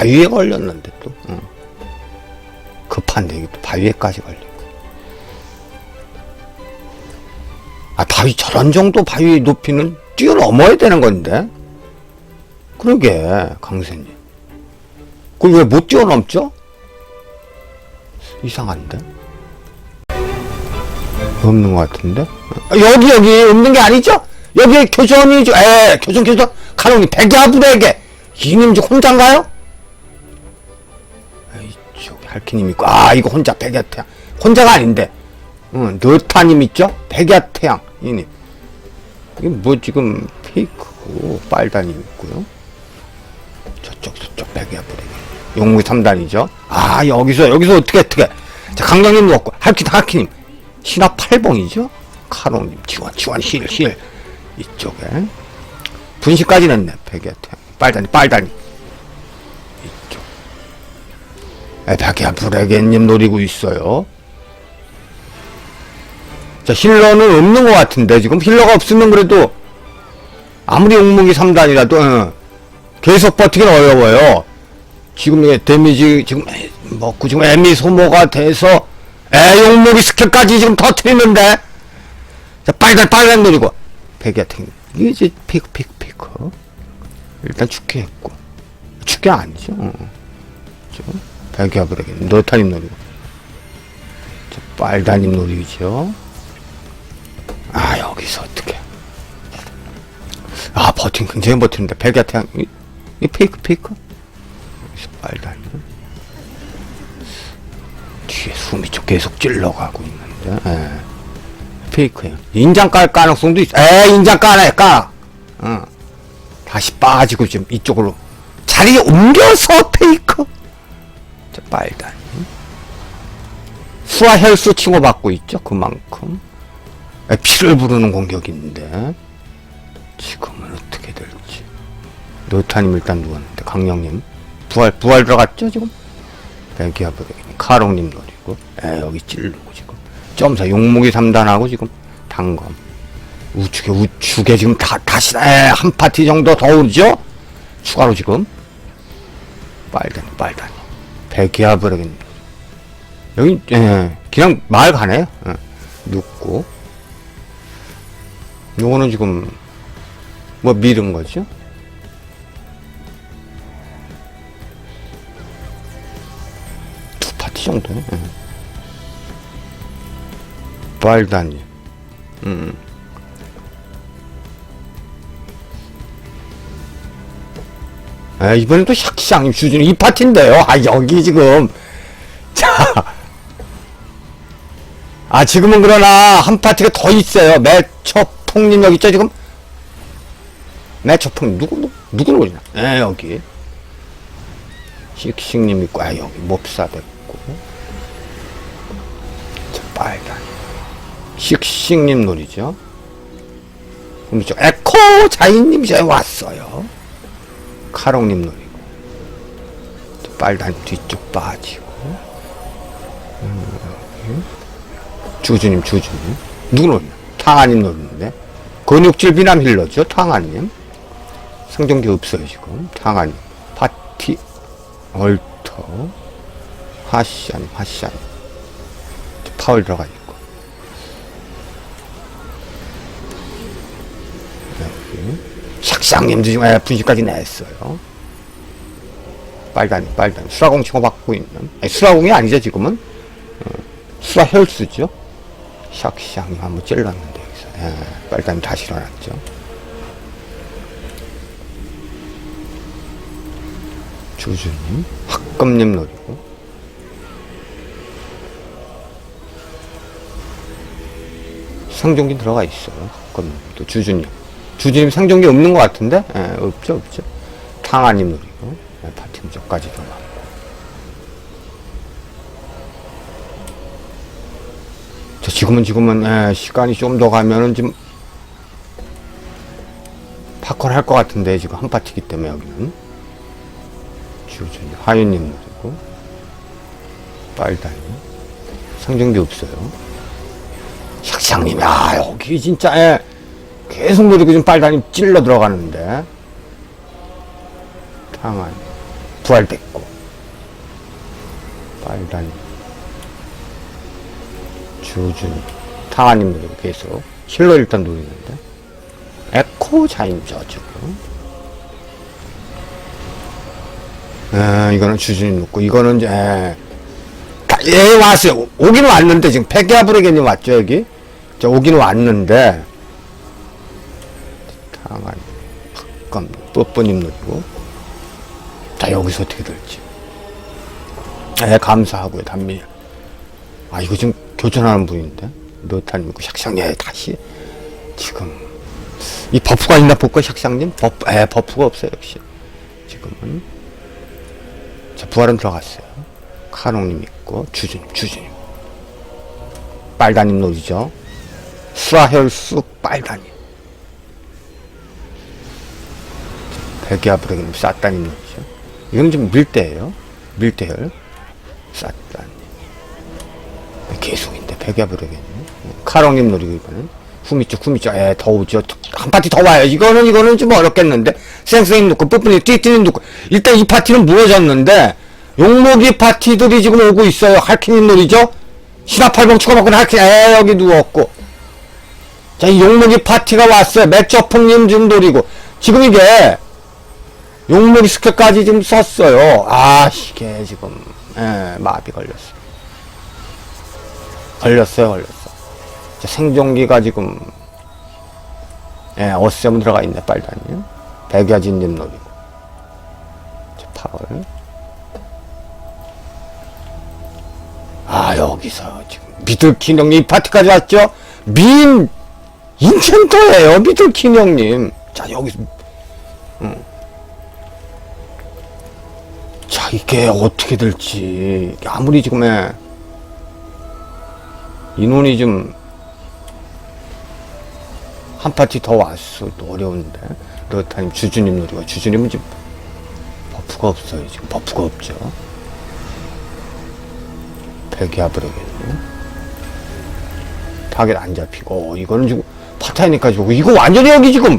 바위에 걸렸는데 또. 응. 급한데 이게 또 바위에까지 걸리고. 아 바위 저런 정도 바위 높이는 뛰어넘어야 되는 건데. 그러게 강세님. 그걸 왜 못 뛰어넘죠? 이상한데? 없는 것 같은데? 아, 여기 여기 없는 게 아니죠? 여기 교전이죠. 에 교전 교전. 가롱이 백야부대에게. 이님 저 혼자인가요? 할키님 있고 아 이거 혼자 백야 태양. 혼자가 아닌데. 응, 너타님 있죠? 백야 태양. 이님. 이게 뭐 지금 페이크고 빨다님 있고요. 저쪽 저쪽 백야부대 용무 3단이죠? 아 여기서 여기서 어떻게 어떻게? 자 강장님 넣었고 할키 할키님. 신화 8봉이죠? 카롱님. 지원 지원 힐힐. 이쪽에. 분식까지 냈네 백야 태양. 빨다니 빨다니 이 에바기야 브레겐님 노리고 있어요. 자 힐러는 없는 것 같은데 지금 힐러가 없으면 그래도 아무리 용무기 3단이라도 어, 계속 버티기는 어려워요. 지금 이게 데미지 지금 에, 먹고 지금 에미 소모가 돼서 에 용무기 스킬까지 지금 터트리는데. 자 빨간 빨간 노리고. 백야탱 이제 피크 피크 피크 일단 축게 했고. 축게 아니죠? 어. 브레겐 너타님 노리고. 저 빨다님 노리죠. 아 여기서 어떻게 아 버틴 굉장히 버티는데. 백야탱 이, 이 페이크 페이크? 빨다님. 뒤에 숨이 좀 계속 찔러가고 있는데. 예. 페이크예요. 인장 깔 가능성도 있어. 에 인장 까네 까 어. 다시 빠지고 지금 이쪽으로. 자리 옮겨서 페이크? 자 빨단 수화 헬스 칭호받고 있죠 그만큼. 에, 피를 부르는 공격인데. 지금은 어떻게 될지. 노타님 일단 누웠는데 강령님. 부활 부활 들어갔죠 지금? 뱅키아브레긴 카롱님 노리고. 에 여기 찌르고 지금. 점사 용무기 3단하고 지금 단검. 우측에 우측에 지금 다 다시 에, 한 파티 정도 더 오죠? 추가로 지금. 빨다니 빨다 니 백이아브레긴. 여기 예, 그냥 마을 가네요. 예, 눕고. 요거는 지금 뭐 밀은 거죠? 두 파티 정도 예. 빨다니 음. 아, 이번엔 또 샥시장님 주주는 이 파티인데요. 아, 여기 지금. 자. 아, 지금은 그러나 한 파티가 더 있어요. 매초풍님 여기 있죠, 지금? 매초풍 누구, 누구, 누구 노리나? 예, 여기. 씩씩님 있고, 아, 여기 몹사 됐고. 자, 빨간. 씩씩님 놀이죠. 그럼 저 에코 자인님 이제 왔어요. 카롱님 노리고 또 빨단 뒤쪽 빠지고. 음, 주주님 주주님. 누구 노리나? 탕아님 노리는데? 근육질 비남 힐러죠 탕아님. 상정기 없어요 지금. 탕아님. 파티 얼터. 하시안 하시안 파울 들어가 있 샥상님도 지금 예, 분식까지 냈어요. 빨간, 빨간. 수라공 치고받고 있는. 아니, 수라공이 아니죠, 지금은. 어, 수라 헬스죠. 샥상님 한번 찔렀는데, 여기서. 예, 빨간 다시 일어났죠. 주주님, 학금님 노리고. 상종기 들어가 있어요. 학금님. 또 주주님. 주주님 상종기 없는 것 같은데? 예, 없죠, 없죠. 탕아님 노리고, 예, 파티 무적까지 들어가고. 자, 지금은, 지금은, 예, 시간이 좀 더 가면은 지금, 파컬 할 것 같은데, 지금 한 파티기 때문에 여기는. 주주님, 하윤님 노리고, 빨다님. 상종기 없어요. 샥상님, 아, 여기 진짜, 예. 계속 노리고 지금 빨간이 찔러 들어가는데. 탕한 부활됐고. 빨간 주준 탕아님 노리고 계속. 힐러 일단 노리는데. 에코 자임죠 지금 에, 이거는 주준이 놓고 이거는 이제 예 왔어요. 오기는 왔는데 지금 백야브레겐님 왔죠 여기? 자 오기는 왔는데 탕아님 박감 뽀뽀님 노리고. 자 여기서 어떻게 될지. 에 감사하고요 단미. 아 이거 지금 교전하는 분인데? 그 샥샹 예 다시. 지금. 이 버프가 있나 볼까 샥샹님? 버프 에 버프가 없어요 역시. 지금은. 자 부활은 들어갔어요. 카농님 있고 주주님 주주님. 빨다님 놀이죠. 수아혈수 빨다님 백야브레그님 쌌다님 놀이죠? 이건 좀 밀대예요. 밀대혈 쌌다님 계속인데 백야브레겠네 카롱님 노리고 이번엔 후미쪽 후미쪽 에 더우죠. 한 파티 더 와요. 이거는 이거는 좀 어렵겠는데. 생생님 놓고 뿌뿌님 띠띠님 놓고. 일단 이 파티는 무너졌는데 용목이 파티들이 지금 오고 있어요. 할키님 놀이죠? 신화팔봉 추가받고 할키 에 여기 누웠고. 자 이 용목이 파티가 왔어요. 맥저풍님 지금 노리고. 지금 이게 용목이 스킬까지 지금 썼어요 아 이게 지금 에 마비 걸렸어 걸렸어요, 걸렸어. 자, 생존기가 지금, 예, 어셈 들어가 있네, 빨다님. 백야진님 노리고. 자, 8월. 아, 여기서 지금, 미들킨 형님 이 파티까지 왔죠? 민, 인챈터예요 미들킨 형님. 자, 여기서, 자, 이게 어떻게 될지. 아무리 지금, 예, 인원이 좀 한 파티 더 왔어 또 어려운데. 그렇다니 주주님 노리가 주주님은 지금 버프가 없어요 지금. 버프가 없죠. 백야브레겠네. 타겟 안 잡히고. 어, 이거는 지금 파타이니까 지고 이거 완전히 여기 지금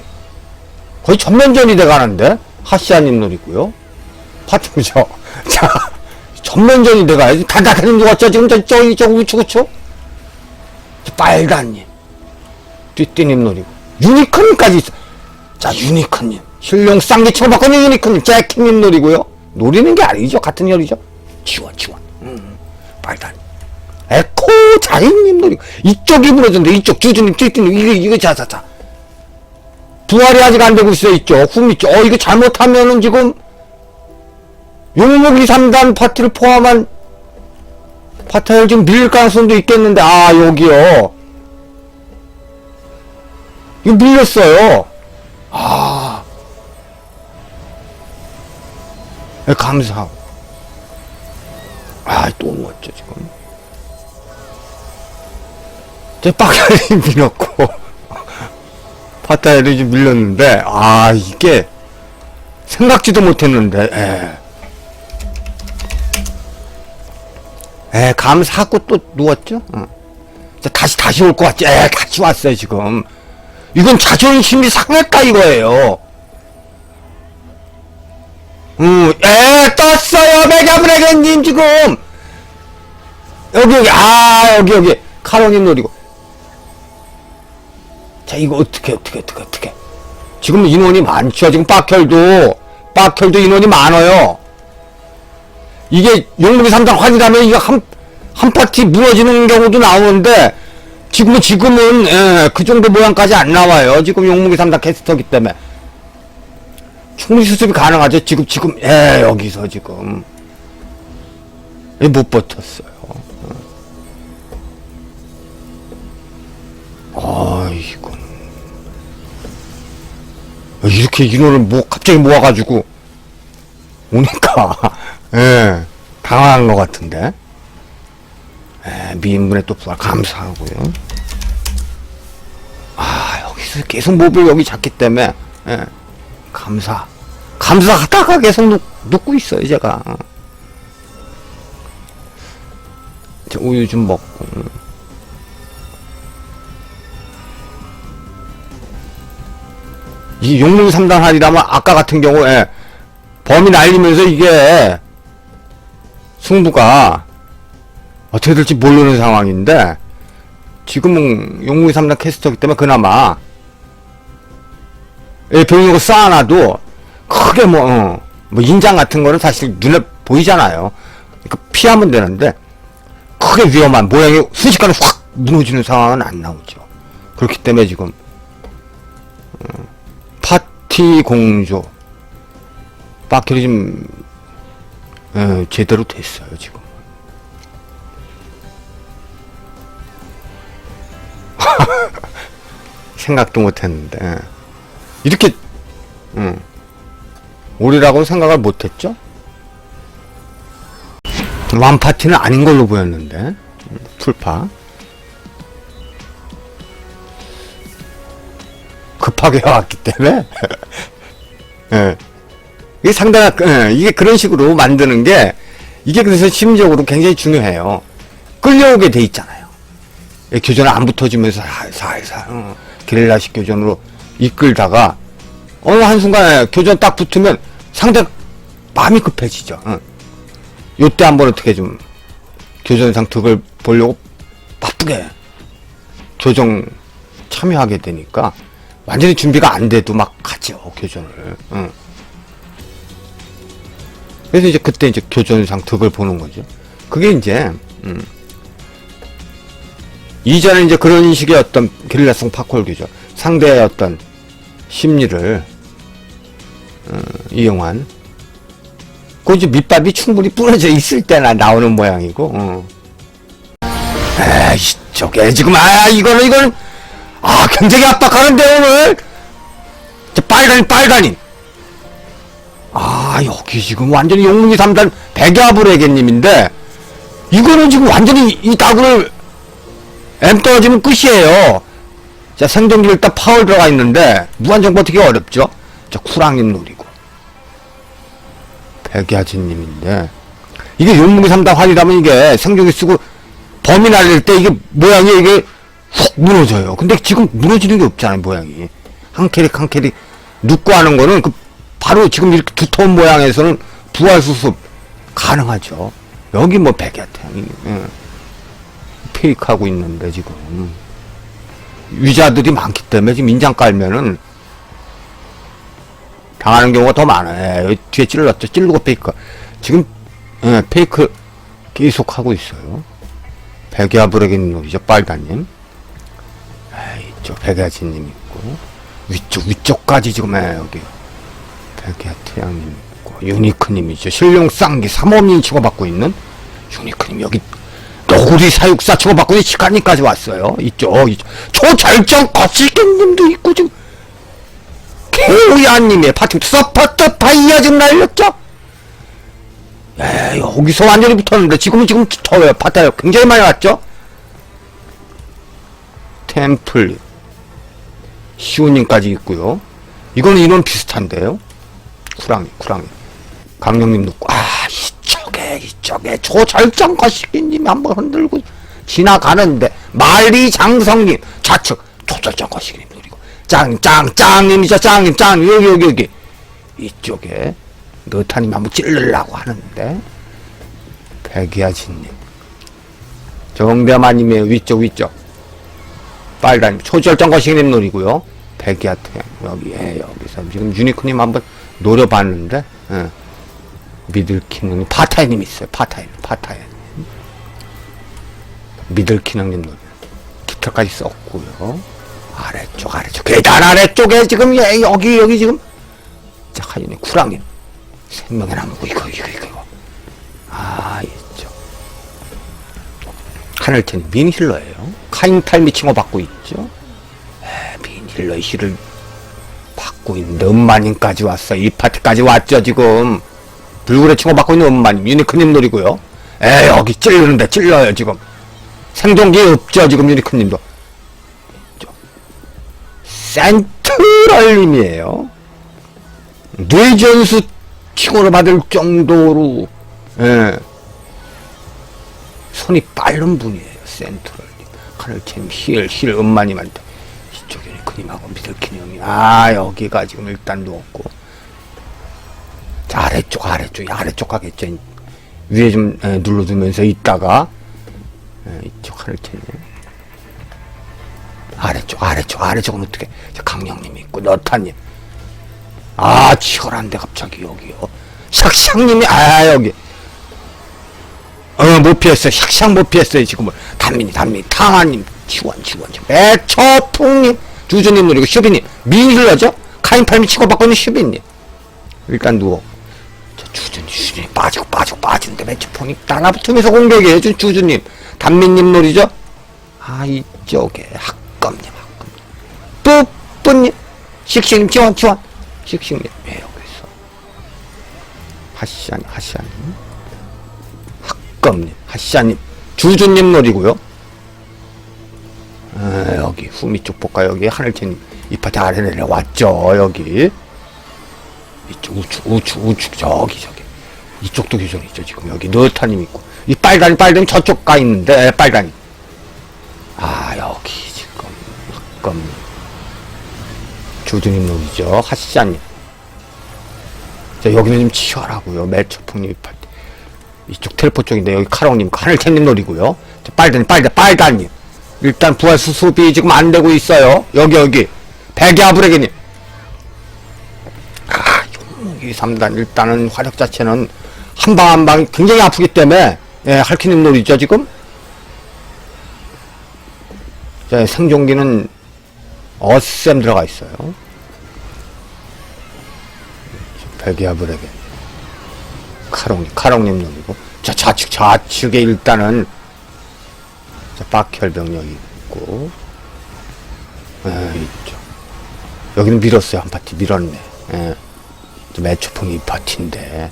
거의 전면전이 돼가는데? 하시아님 노리고요 파트죠. 자 전면전이 돼가야지 다다다님 누웠죠? 지금 저 저기 저 우측 우측 빨간님. 띠띠님 노리고. 유니콘까지 있어. 자 유니콘님. 신령 쌍기 치고 바꾸는 유니콘님 재킷님 노리고요. 노리는 게 아니죠. 같은 열이죠. 지원 지원. 음, 빨간 에코 자인님 노리고. 이쪽이 무너졌는데 이쪽 주주님 띠띠님 이거 이거 자 자 자. 부활이 아직 안 되고 있어요 이쪽. 흠 있죠. 어 이거 잘못하면은 지금 용목이 3단 파티를 포함한 파타를 지금 밀릴 가능성도 있겠는데 아 여기요. 이거 밀렸어요. 아. 네, 감사하고 아또 누웠죠 지금. 제 빡가리 밀었고. 파타를 좀 밀렸는데 아 이게 생각지도 못했는데 예. 에, 감사하고 또 누웠죠? 어. 자, 다시, 다시 올 것 같지? 에, 같이 왔어요, 지금. 이건 자존심이 상했다, 이거예요. 음, 에, 떴어요, 메가브레겐님, 지금! 여기, 여기, 아, 여기, 여기. 카로님 노리고. 자, 이거 어떻게, 어떻게, 어떻게, 어떻게. 지금 인원이 많죠, 지금 빡혈도. 빡혈도 인원이 많아요. 이게 용무기 3단 확인하면 이거 한, 한 파티 무너지는 경우도 나오는데 지금은 지금은 예, 그 정도 모양까지 안 나와요. 지금 용무기 3단 캐스터기 때문에. 충분히 수습이 가능하죠. 지금 지금 예 여기서 지금. 예, 못 버텼어요. 아 이건 이렇게 인원을 뭐 갑자기 모아가지고. 오니까. 예. 당황한 것 같은데. 예, 미인분의 또 부활 감사하고요. 아 여기서 계속 몹을 여기 잡기 때문에 예, 감사. 감사하다가 계속 눕, 눕고 있어요 제가. 저 우유 좀 먹고. 이 용문 3단 할이라면 아까 같은 경우에 범위 날리면서 이게 승부가 어떻게 될지 모르는 상황인데 지금은 용무이 3단 캐스터기 때문에 그나마 예, 병력을 쌓아놔도 크게 뭐, 어, 뭐 인장 같은 거는 사실 눈에 보이잖아요. 그 피하면 되는데 크게 위험한 모양이 순식간에 확 무너지는 상황은 안 나오죠. 그렇기 때문에 지금 어, 파티 공조 빠결이 좀 예, 제대로 됐어요 지금. 생각도 못했는데 예. 이렇게 음, 오리라고는 생각을 못했죠. 완파티는 아닌 걸로 보였는데 음, 풀파 급하게 왔기 때문에 예. 이게 상당한 예, 이게 그런 식으로 만드는 게 이게 그래서 심리적으로 굉장히 중요해요. 끌려오게 돼 있잖아요. 예, 교전을 안 붙어주면서 살살 어, 게릴라식 교전으로 이끌다가 어느 한순간에 교전 딱 붙으면 상대 마음이 급해지죠. 어. 요때 한번 어떻게 좀 교전상 득을 보려고 바쁘게 교정 참여하게 되니까 완전히 준비가 안 돼도 막 가죠 교전을. 어. 그래서 이제 그때 이제 교전상 득을 보는 거죠. 그게 이제 음. 이전에 이제 그런 식의 어떤 게릴라성 파콜교죠. 상대의 어떤 심리를 어, 이용한 그 이제 밑밥이 충분히 부러져 있을 때나 나오는 모양이고 어. 에이 저게 지금 아 이거는 이거는 아 굉장히 압박하는데 오늘 저 빨간이 빨간이 아 여기 지금 완전히 용문이 3단 백야불에게님인데 이거는 지금 완전히 이 다구를 M 떨어지면 끝이에요. 자 생존기 일단 파울 들어가 있는데 무한정 버티기 어렵죠? 자 쿠랑님 노리고. 백야진님인데. 이게 용문이 3단 활이라면 이게 생존기 쓰고 범위 날릴 때 이게 모양이 이게 훅 무너져요. 근데 지금 무너지는 게 없잖아요 모양이. 한 캐릭 한 캐릭 눕고 하는 거는 그 바로 지금 이렇게 두터운 모양에서는 부활 수습 가능하죠. 여기 뭐 백야 태양이 예. 페이크 하고 있는데 지금 위자들이 많기 때문에 지금 인장 깔면은 당하는 경우가 더 많아요. 예, 뒤에 찔렀죠. 찔르고 페이크. 지금 예, 페이크 계속 하고 있어요. 백야 브레긴 놀이죠. 빨간님. 이쪽 백야진님 있고 위쪽 위쪽까지 지금 예, 여기. 백야 태양님 있고 유니크님이죠. 신령 쌍기 삼엄님 치고받고 있는 유니크님 여기 너구리 사육사 치고받고 있는 시간님까지 왔어요. 이쪽, 이쪽. 초절정 거칠개님도 있고 지금 개우야님의 파티 서포터 파이어 지금 날렸죠? 에 여기서 완전히 붙었는데 지금은 지금 더워요. 바다요. 굉장히 많이 왔죠? 템플 시우님까지 있고요. 이거는 인원 비슷한데요. 쿠랑이, 쿠랑이. 강령님 아, 이쪽에, 초절정 거시기님 한번 흔들고 지나가는데, 말리 장성님, 좌측, 초절정 거시기님 노리고, 짱, 짱, 짱님이죠, 짱님, 짱, 여기, 여기, 여기. 이쪽에, 너타님 한번 찌르려고 하는데, 백야진님. 정대만님의 위쪽, 위쪽. 빨간, 초절정 거시기님 노리고요. 백야태, 여기에, 여기서. 지금 유니콘님 한번 노려봤는데 예. 미들키능님 파타이님 있어요. 파타이 파타이. 미들키능님 노려 기타까지 썼고요. 아래쪽 아래쪽. 계단 아래쪽에 지금 예, 여기 여기 지금. 자 하이네 쿠랑님 생명의 나무고 이거 이거 이거 아 있죠. 하늘天 민힐러예요. 카인탈 미칭어 받고 있죠? 에, 민힐러 이시를 받고 있는데 엄마님까지 왔어. 이 파티까지 왔죠 지금. 불굴의 칭호 받고 있는 엄마님 유니크님 노리고요. 에 여기 찔르는데 찔러요 지금. 생존기 없죠 지금 유니크님도. 센트럴님이에요. 뇌전수 칭호를 받을 정도로 예. 손이 빠른 분이에요 센트럴님. 하늘챔 힐, 힐 엄마님한테. 이쪽에 그님하고 미들킨 형이 아 여기가 지금 일단 누웠고 자 아래쪽, 아래쪽, 아래쪽 가겠죠. 위에 좀 에, 눌러두면서 있다가 에, 이쪽 하늘채님. 아래쪽, 아래쪽, 아래쪽은 어떻게? 저 강령님 있고 너타님. 아 치열한데 갑자기 여기요. 샥샥님이 아 여기. 어 못 피했어요. 샥샥 못 피했어요 지금은. 단민이 단민이 탕아님 지원 지원. 배초풍님 주주님 누리고 슈비님 민힐러죠? 카인팔미 치고받고 있는 슈비님. 일단 누워. 저 주주님 주주님 빠지고 빠지고 빠지는데 배초풍이 달라붙으면서 공격이에요. 저 주주님. 단민님 놀이죠? 아 이쪽에 학검님 학검님. 뿌뿌님. 식식님 지원 지원. 식식님 왜 여기 있어 하시아님 하시아님. 학검님 하시아님. 주주님 놀이고요. 아, 여기 후미 쪽 볼까 여기 하늘채님. 이 파트 아래 내려왔죠 여기 이쪽 우측 우측 우측 저기 저기. 이쪽도 규정이 있죠 지금. 여기 너타님 있고. 이 빨간 빨간 저쪽 가 있는데 빨간. 아 여기 지금 학검 조준님 놀이죠 하시자님. 자 여기는 좀 치열하고요. 멜초풍님 팔 이쪽 텔포 쪽인데 여기 카롱님 하늘채님 놀이고요. 자, 빨간 빨간 빨간님. 일단 부활 수습이 지금 안 되고 있어요. 여기 여기. 백야브레게님 아 용목이 3단 일단은 화력 자체는 한 방 한 방이 굉장히 아프기 때문에 예, 할키님 놀이죠 지금 자, 생존기는 어셈 들어가 있어요. 베기아브레게 카롱님, 카롱님 놈이고. 자, 좌측, 좌측에 일단은, 자, 박혈병력이 있고, 에, 있죠. 여기는 밀었어요. 한 파티 밀었네. 예. 저 매초풍이 이 파티인데,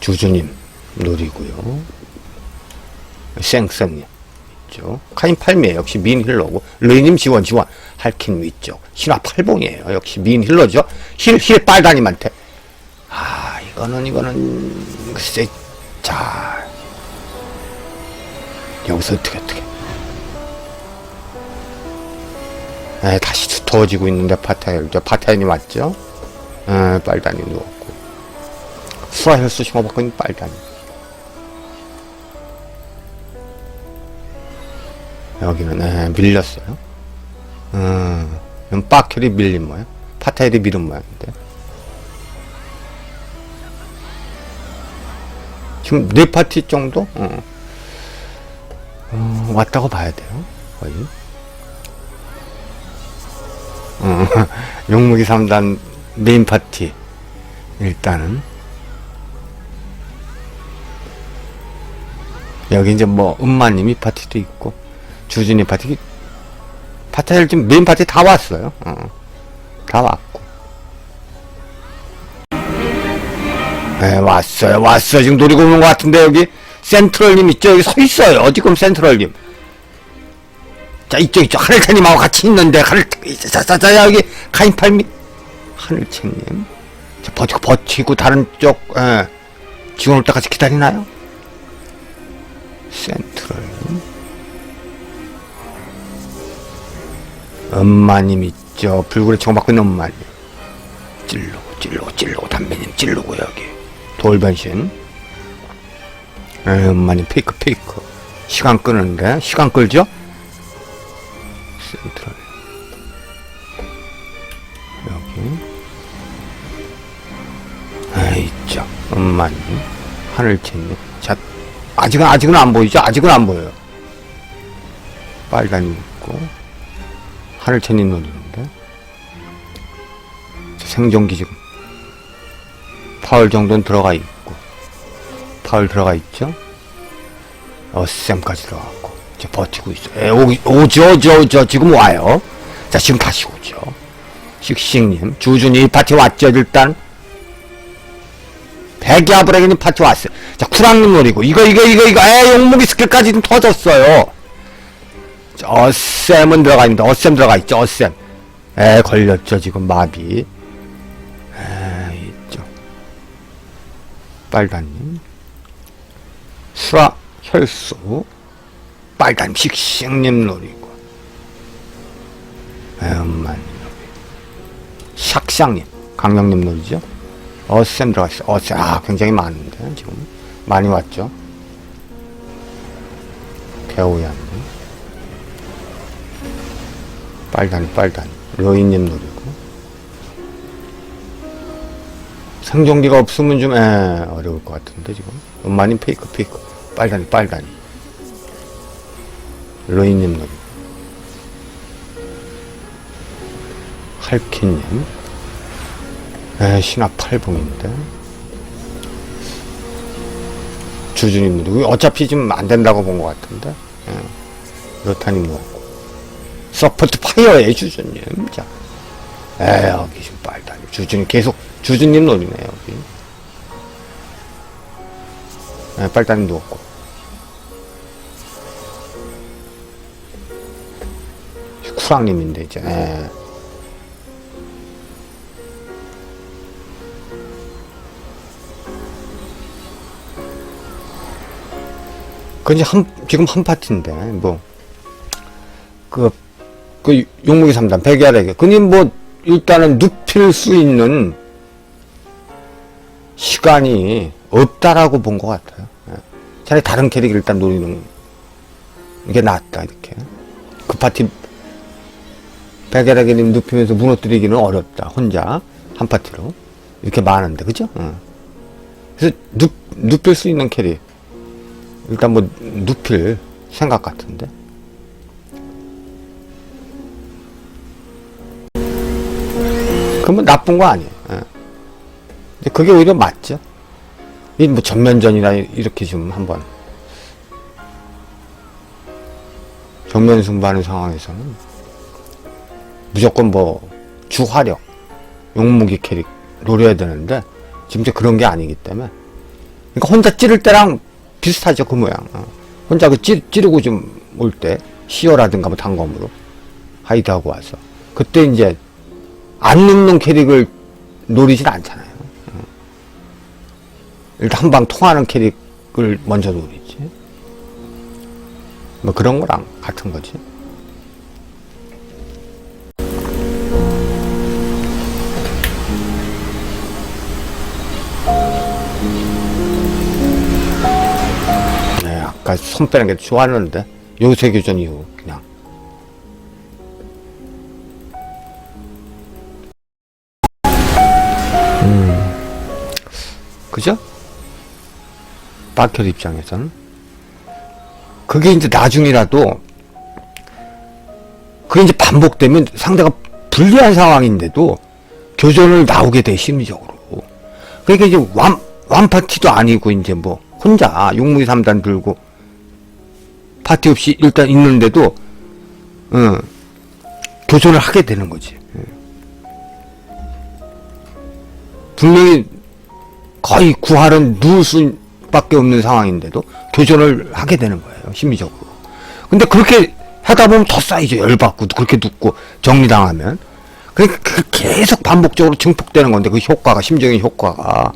주주님 노리고요. 생쌤님. 있죠. 카인 팔미에 역시 민 힐러고 레이님 지원 지원 할킨 위쪽 신화 팔봉이에요. 역시 민 힐러죠. 힐 힐 빨다님한테 아 이거는 이거는 글쎄 자 여기서 어떻게 어떻게 에 다시 두터워지고 있는데 파타일 저 파타일님 왔죠. 에 빨다님 누웠고 수화 혈수 심어받고 있는 빨다님 여기는 에, 밀렸어요. 음, 이건 빠켈이 밀린 모양. 파타일이 밀은 모양인데. 지금 네 파티 정도? 어. 어, 왔다고 봐야 돼요. 거의. 어, 용무기 3단 메인 파티. 일단은. 여기 이제 뭐, 음마님이 파티도 있고. 주진이 파티 파티를 지금 메인 파티 다 왔어요. 어. 다 왔고. 네, 왔어요. 왔어요. 지금 노리고 오는 것 같은데, 여기 센트럴님 있죠? 여기 서 있어요. 지금 센트럴님. 자, 이쪽, 이쪽. 하늘채님하고 같이 있는데, 하늘, 자, 자, 자, 여기 카인팔미. 하늘채님. 자, 버티고, 버티고, 다른 쪽, 예. 지원 올 때까지 기다리나요? 센트럴님. 엄마님 있죠. 불굴에 청받고 있는 엄마님. 찔르고, 찔르고, 찔르고, 담배님 찔르고, 여기. 돌변신. 엄마님 페이크, 페이크. 시간 끄는데, 시간 끌죠? 센트럴. 여기. 아, 있죠. 엄마님. 하늘 채님. 자, 아직은, 아직은 안 보이죠? 아직은 안 보여요. 빨간이 있고. 하늘채님 노리는데 생존기 지금 파울 정도는 들어가 있고 파울 들어가 있죠 어쌤까지 들어갔고 이제 버티고 있어 에, 오, 오죠 오죠 오죠 지금 와요 자 지금 다시 오죠 씩씩님 주준이 파티 왔죠 일단 백야브레기님 파티 왔어요. 자 쿠랑님 노리고. 이거 이거 이거 이거. 에 용무기 스킬까지 좀 터졌어요. 어셈은 들어가 있는데 어셈 들어가 있죠 어셈 에 걸렸죠 지금 마비. 에 있죠. 빨간님. 수라 혈수. 빨간 씩씩님 노리고. 에 엄마님 노리 샥샥님. 강령님 노리죠 어셈 들어갔어. 어셈. 아, 굉장히 많은데, 지금. 많이 왔죠. 개오얀. 빨단, 빨단. 로이님 노리고. 생존기가 없으면 좀, 에, 어려울 것 같은데, 지금. 엄마님 페이크, 페이크. 빨단이, 빨단이. 로이님 노리고. 할키님. 에, 신화 8봉인데. 주주님 누구 어차피 좀안 된다고 본 것 같은데. 예. 여타님 먹고. 서포트 파이어의 주주님. 자. 에, 여기 지금 빨다니. 주주님 계속 주주님 노리네, 여기. 에, 빨다님 누웠고. 쿠랑님인데, 이제. 에. 그 이제 한 지금 한 파티인데 뭐그 그 용무기 3단 백야래게 그니 뭐 일단은 눕힐 수 있는 시간이 없다라고 본 것 같아요. 예. 차라리 다른 캐릭 일단 노리는 게 낫다 이렇게 그 파티 백야래게님 눕히면서 무너뜨리기는 어렵다 혼자 한 파티로 이렇게 많은데 그죠? 어. 그래서 눕 눕힐 수 있는 캐릭 일단 뭐 눕힐 생각 같은데? 그러면 나쁜 거 아니에요. 예. 근데 그게 오히려 맞죠. 이뭐 전면전이나 이렇게 좀 한번 정면 승부하는 상황에서는 무조건 뭐 주화력 용무기 캐릭 노려야 되는데 지금 그런 게 아니기 때문에. 그러니까 혼자 찌를 때랑 비슷하죠 그 모양. 어. 혼자 그 찌, 찌르고 좀 올 때 시어라든가 뭐 단검으로 하이드하고 와서. 그때 이제 안 눕는 캐릭을 노리진 않잖아요. 어. 일단 한 방 통하는 캐릭을 먼저 노리지. 뭐 그런 거랑 같은 거지 네, 아까 손 빼는 게 좋았는데? 요새 교전 이후 그냥. 음. 그죠? 박혈 입장에서는? 그게 이제 나중이라도 그게 이제 반복되면 상대가 불리한 상황인데도 교전을 나오게 돼 심리적으로. 그러니까 이제 완 완파티도 아니고 이제 뭐 혼자 용무기 3단 들고 파티 없이 일단 있는데도 어, 교전을 하게 되는 거지. 예. 분명히 거의 구할은 누울 수밖에 없는 상황인데도 교전을 하게 되는 거예요 심리적으로. 근데 그렇게 하다 보면 더 쌓이죠 열받고 그렇게 눕고 정리당하면. 그러니까 그 계속 반복적으로 증폭되는 건데 그 효과가 심정의 효과가.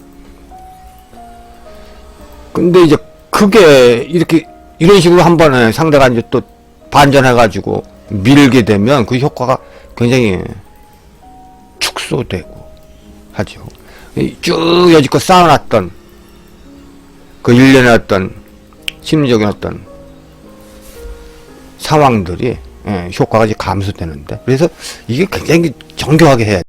근데 이제 그게 이렇게 이런 식으로 한 번에 상대가 이제 또 반전해가지고 밀게 되면 그 효과가 굉장히 축소되고 하죠. 이쭉 여지껏 쌓아놨던 그 일련의 어떤 심리적인 어떤 상황들이 예, 효과가 이제 감소되는데 그래서 이게 굉장히 정교하게 해야